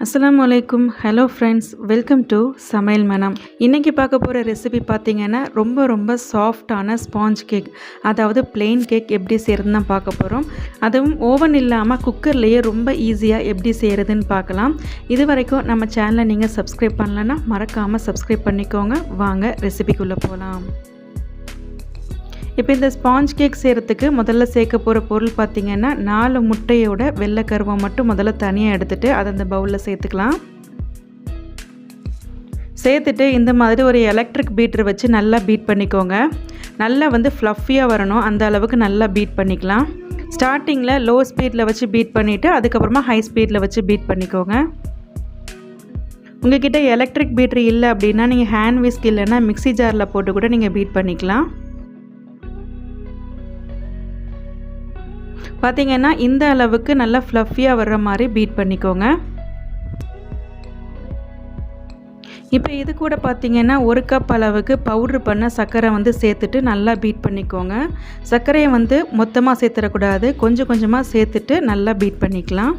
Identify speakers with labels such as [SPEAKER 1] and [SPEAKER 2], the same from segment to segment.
[SPEAKER 1] அஸ்லாம் அலைக்கும். Hello friends welcome to சமையல் மனம். இன்றைக்கி பார்க்க போகிற ரெசிபி பார்த்தீங்கன்னா ரொம்ப ரொம்ப சாஃப்டான ஸ்பாஞ்ச் கேக் அதாவது பிளெயின் கேக் எப்படி செய்கிறதுன்னு தான் பார்க்க போகிறோம் அதுவும் ஓவன் இல்லாமல் குக்கர்லேயே ரொம்ப ஈஸியாக எப்படி செய்கிறதுன்னு பார்க்கலாம். இது வரைக்கும் நம்ம சேனலை நீங்கள் சப்ஸ்கிரைப் பண்ணலன்னா மறக்காமல் சப்ஸ்கிரைப் பண்ணிக்கோங்க. வாங்க ரெசிபிக்குள்ளே போகலாம் இப்போ இந்த ஸ்பாஞ்ச் கேக் செய்கிறதுக்கு முதல்ல சேர்க்க போகிற பொருள் பார்த்திங்கன்னா நாலு முட்டையோட வெள்ளை கருவை மட்டும் முதல்ல தனியாக எடுத்துகிட்டு அதை அந்த பவுலில் சேர்த்துக்கலாம். சேர்த்துட்டு இந்த மாதிரி ஒரு எலக்ட்ரிக் பீட்ரு வச்சு நல்லா பீட் பண்ணிக்கோங்க. நல்லா வந்து ஃப்ளஃபியாக வரணும். அந்த அளவுக்கு நல்லா பீட் பண்ணிக்கலாம். ஸ்டார்டிங்கில் லோ ஸ்பீடில் வச்சு பீட் பண்ணிவிட்டு அதுக்கப்புறமா ஹை ஸ்பீடில் வச்சு பீட் பண்ணிக்கோங்க. உங்ககிட்ட எலக்ட்ரிக் பீட்ரு இல்லை அப்படின்னா நீங்கள் ஹேண்ட் விஸ்க் இல்லைன்னா மிக்ஸி ஜாரில் போட்டு கூட நீங்கள் பீட் பண்ணிக்கலாம். பார்த்திங்கன்னா இந்த அளவுக்கு நல்லா ஃப்ளஃபியாக வர்ற மாதிரி பீட் பண்ணிக்கோங்க. இப்போ இது கூட பார்த்திங்கன்னா ஒரு கப் அளவுக்கு பவுட்ரு பண்ண சர்க்கரை வந்து சேர்த்துட்டு நல்லா பீட் பண்ணிக்கோங்க. சர்க்கரையை வந்து மொத்தமாக சேர்த்துடக்கூடாது. கொஞ்சம் கொஞ்சமாக சேர்த்துட்டு நல்லா பீட் பண்ணிக்கலாம்.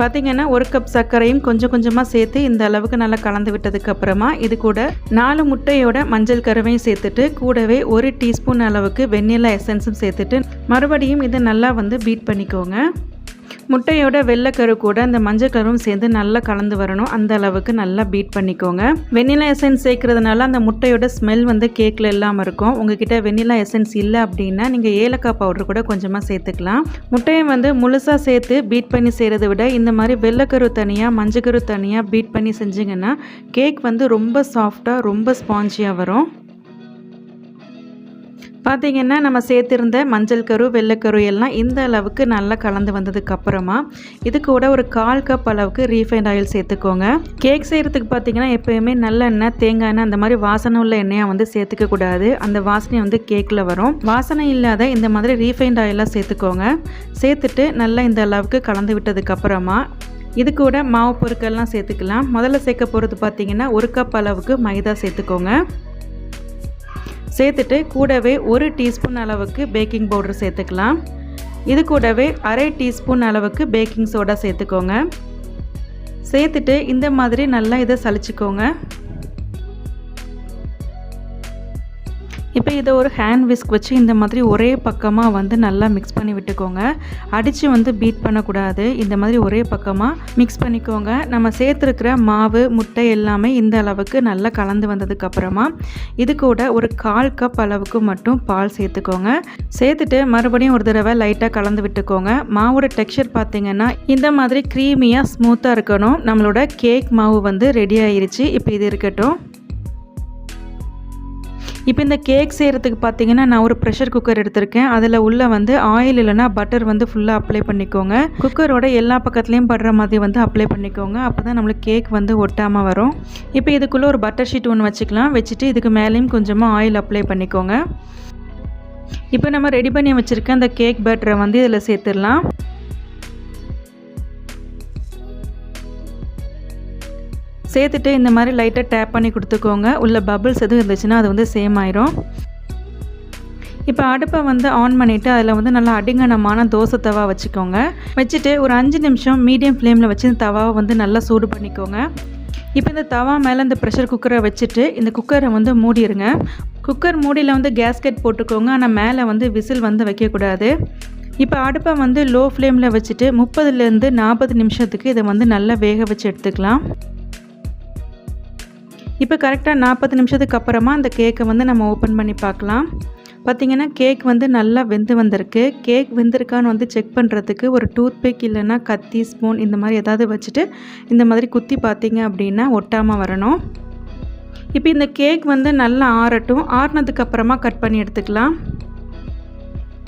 [SPEAKER 1] பார்த்திங்கன்னா ஒரு கப் சர்க்கரையும் கொஞ்சம் கொஞ்சமாக சேர்த்து இந்த அளவுக்கு நல்லா கலந்து விட்டதுக்கப்புறமா இது கூட நாலு முட்டையோட மஞ்சள் கருவையும் சேர்த்துட்டு கூடவே ஒரு டீஸ்பூன் அளவுக்கு வெண்ணிலா எசன்ஸும் சேர்த்துட்டு மறுபடியும் இதை நல்லா வந்து பீட் பண்ணிக்கோங்க. முட்டையோட வெள்ளைக்கரு கூட அந்த மஞ்சள் கருவும் சேர்ந்து நல்லா கலந்து வரணும். அந்த அளவுக்கு நல்லா பீட் பண்ணிக்கோங்க. வெண்ணிலா எசன்ஸ் சேர்க்கறதுனால அந்த முட்டையோட ஸ்மெல் வந்து கேக்கில் இல்லாமல் இருக்கும். உங்ககிட்ட வெண்ணிலா எசன்ஸ் இல்லை அப்படின்னா நீங்கள் ஏலக்காய் பவுடர் கூட கொஞ்சமாக சேர்த்துக்கலாம். முட்டையை வந்து முழுசாக சேர்த்து பீட் பண்ணி செய்கிறத விட இந்த மாதிரி வெள்ளைக்கரு தனியாக மஞ்சக்கரு தனியாக பீட் பண்ணி செஞ்சிங்கன்னா கேக் வந்து ரொம்ப சாஃப்டாக ரொம்ப ஸ்பாஞ்சியாக வரும். பார்த்திங்கன்னா நம்ம சேர்த்துருந்த மஞ்சள் கரு வெள்ளைக்கரு எல்லாம் இந்த அளவுக்கு நல்லா கலந்து வந்ததுக்கப்புறமா இது கூட ஒரு கால் கப் அளவுக்கு ரீஃபைண்ட் ஆயில் சேர்த்துக்கோங்க. கேக் செய்கிறதுக்கு பார்த்திங்கன்னா எப்போயுமே நல்லெண்ணெய் தேங்காய் எண்ணெய் அந்த மாதிரி வாசனை உள்ள எண்ணெயை வந்து சேர்த்துக்க கூடாது. அந்த வாசனை வந்து கேக்கில் வரும். வாசனை இல்லாத இந்த மாதிரி ரீஃபைண்ட் ஆயிலாக சேர்த்துக்கோங்க. சேர்த்துட்டு நல்லா இந்த அளவுக்கு கலந்து விட்டதுக்கப்புறமா இது கூட மாவு பொருட்கள்லாம் சேர்த்துக்கலாம். முதல்ல சேர்க்க போகிறது பார்த்திங்கன்னா ஒரு கப் அளவுக்கு மைதா சேர்த்துக்கோங்க. சேர்த்துட்டு கூடவே ஒரு டீஸ்பூன் அளவுக்கு பேக்கிங் பவுடர் சேர்த்துக்கலாம். இது கூடவே அரை டீஸ்பூன் அளவுக்கு பேக்கிங் சோடா சேர்த்துக்கோங்க. சேர்த்துட்டு இந்த மாதிரி நல்லா இதை சளிச்சிக்கோங்க. இப்போ இதை ஒரு ஹேண்ட் விஸ்க் வச்சு இந்த மாதிரி ஒரே பக்கமாக வந்து நல்லா மிக்ஸ் பண்ணி விட்டுக்கோங்க. அடித்து வந்து பீட் பண்ணக்கூடாது. இந்த மாதிரி ஒரே பக்கமாக மிக்ஸ் பண்ணிக்கோங்க. நம்ம சேர்த்துருக்கிற மாவு முட்டை எல்லாமே இந்த அளவுக்கு நல்லா கலந்து வந்ததுக்கப்புறமா இது கூட ஒரு கால் கப் அளவுக்கு மட்டும் பால் சேர்த்துக்கோங்க. சேர்த்துட்டு மறுபடியும் ஒரு தடவை லைட்டாக கலந்து விட்டுக்கோங்க. மாவோட டெக்ஸ்சர் பார்த்திங்கன்னா இந்த மாதிரி க்ரீமியாக ஸ்மூத்தாக இருக்கணும். நம்மளோட கேக் மாவு வந்து ரெடி ஆயிடுச்சு இப்போ இது இருக்கட்டும். இப்போ இந்த கேக் செய்கிறதுக்கு பார்த்தீங்கன்னா நான் ஒரு ப்ரெஷர் குக்கர் எடுத்திருக்கேன். அதில் உள்ள வந்து ஆயில் இல்லைனா பட்டர் வந்து ஃபுல்லாக அப்ளை பண்ணிக்கோங்க. குக்கரோட எல்லா பக்கத்துலேயும் படுற மாதிரி வந்து அப்ளை பண்ணிக்கோங்க. அப்போ தான் நம்மளுக்கு கேக் வந்து ஒட்டாமல் வரும். இப்போ இதுக்குள்ளே ஒரு பட்டர் ஷீட் ஒன்று வச்சுக்கலாம். வச்சுட்டு இதுக்கு மேலேயும் கொஞ்சமாக ஆயில் அப்ளை பண்ணிக்கோங்க. இப்போ நம்ம ரெடி பண்ணி வச்சுருக்க அந்த கேக் பேட்டரை வந்து இதில் சேர்த்துடலாம். சேர்த்துட்டு இந்த மாதிரி லைட்டாக டேப் பண்ணி கொடுத்துக்கோங்க. உள்ள பபிள்ஸ் எதுவும் இருந்துச்சுன்னா அது வந்து சேம் ஆயிரும். இப்போ அடுப்பை வந்து ஆன் பண்ணிவிட்டு அதில் வந்து நல்லா அடிங்கனமான தோசை தவா வச்சுக்கோங்க. வச்சுட்டு ஒரு அஞ்சு நிமிஷம் மீடியம் ஃப்ளேமில் வச்சு இந்த தவாவை வந்து நல்லா சூடு பண்ணிக்கோங்க. இப்போ இந்த தவா மேலே இந்த ப்ரெஷர் குக்கரை வச்சுட்டு இந்த குக்கரை வந்து மூடிடுங்க குக்கர் மூடியில் வந்து கேஸ்கெட் போட்டுக்கோங்க. ஆனால் மேலே வந்து விசில் வந்து வைக்கக்கூடாது. இப்போ அடுப்பை வந்து லோ ஃப்ளேமில் வச்சுட்டு முப்பதுலேருந்து நாற்பது நிமிஷத்துக்கு இதை வந்து நல்லா வேக வச்சு எடுத்துக்கலாம். இப்போ கரெக்டாக நாற்பது நிமிஷத்துக்கு அப்புறமா அந்த கேக்கை வந்து நம்ம ஓப்பன் பண்ணி பார்க்கலாம். பார்த்திங்கன்னா கேக் வந்து நல்லா வெந்து வந்திருக்கு. கேக் வெந்திருக்கான்னு வந்து செக் பண்ணுறதுக்கு ஒரு டூத்பிக் இல்லைன்னா கத்தி ஸ்பூன் இந்த மாதிரி எதாவது வச்சுட்டு இந்த மாதிரி குத்தி பார்த்தீங்க அப்படின்னா ஒட்டாமல் வரணும். இப்போ இந்த கேக் வந்து நல்லா ஆறட்டும். ஆறினதுக்கப்புறமா கட் பண்ணி எடுத்துக்கலாம்.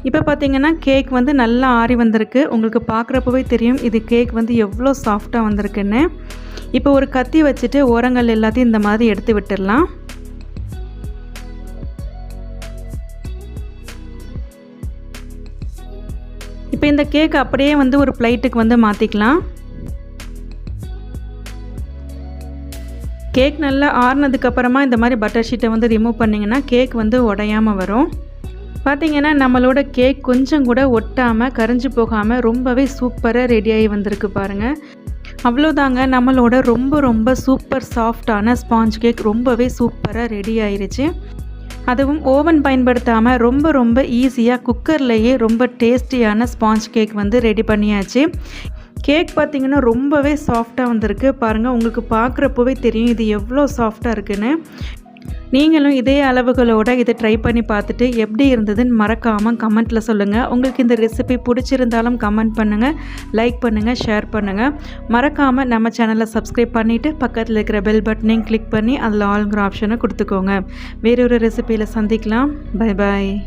[SPEAKER 1] இப்போ பார்த்தீங்கன்னா கேக் வந்து நல்லா ஆறி வந்திருக்கு. உங்களுக்கு பார்க்குறப்பவே தெரியும் இது கேக் வந்து எவ்வளோ சாஃப்டாக வந்திருக்குன்னு. இப்போ ஒரு கத்தி வச்சுட்டு ஓரங்கள் எல்லாத்தையும் இந்த மாதிரி எடுத்து விட்டுடலாம். இப்போ இந்த கேக் அப்படியே வந்து ஒரு பிளைட்டுக்கு வந்து மாற்றிக்கலாம் கேக் நல்லா ஆறுனதுக்கப்புறமா இந்த மாதிரி பட்டர் ஷீட்டை வந்து ரிமூவ் பண்ணிங்கன்னா கேக் வந்து உடையாமல் வரும். பார்த்திங்கன்னா நம்மளோட கேக் கொஞ்சம் கூட ஒட்டாமல் கரைஞ்சி போகாமல் ரொம்பவே சூப்பராக ரெடியாகி வந்திருக்கு பாருங்கள் அவ்வளோதாங்க. நம்மளோட ரொம்ப ரொம்ப சூப்பர் சாஃப்டான ஸ்பாஞ்ச் கேக் ரொம்பவே சூப்பராக ரெடி ஆயிடுச்சு அதுவும் ஓவன் பயன்படுத்தாமல் ரொம்ப ரொம்ப ஈஸியாக குக்கர்லேயே ரொம்ப டேஸ்டியான ஸ்பாஞ்ச் கேக் வந்து ரெடி பண்ணியாச்சு. கேக் பார்த்திங்கன்னா ரொம்பவே சாஃப்டாக வந்திருக்கு. பாருங்கள் உங்களுக்கு பார்க்குறப்பவே தெரியும் இது எவ்வளோ சாஃப்டாக இருக்குன்னு. நீங்களும் இதே அளவுகளோட இதை ட்ரை பண்ணி பார்த்துட்டு எப்படி இருந்ததுன்னு மறக்காமல் கமெண்ட்டில் சொல்லுங்கள் உங்களுக்கு இந்த ரெசிபி பிடிச்சிருந்தாலும் கமெண்ட் பண்ணுங்கள் லைக் பண்ணுங்கள் ஷேர் பண்ணுங்கள் மறக்காமல் நம்ம சேனலை சப்ஸ்கிரைப் பண்ணிவிட்டு பக்கத்தில் இருக்கிற பெல் பட்டனையும் கிளிக் பண்ணி அதில் ஆளுங்கிற ஆப்ஷனை கொடுத்துக்கோங்க. வேறொரு ரெசிபியில் சந்திக்கலாம். Bye bye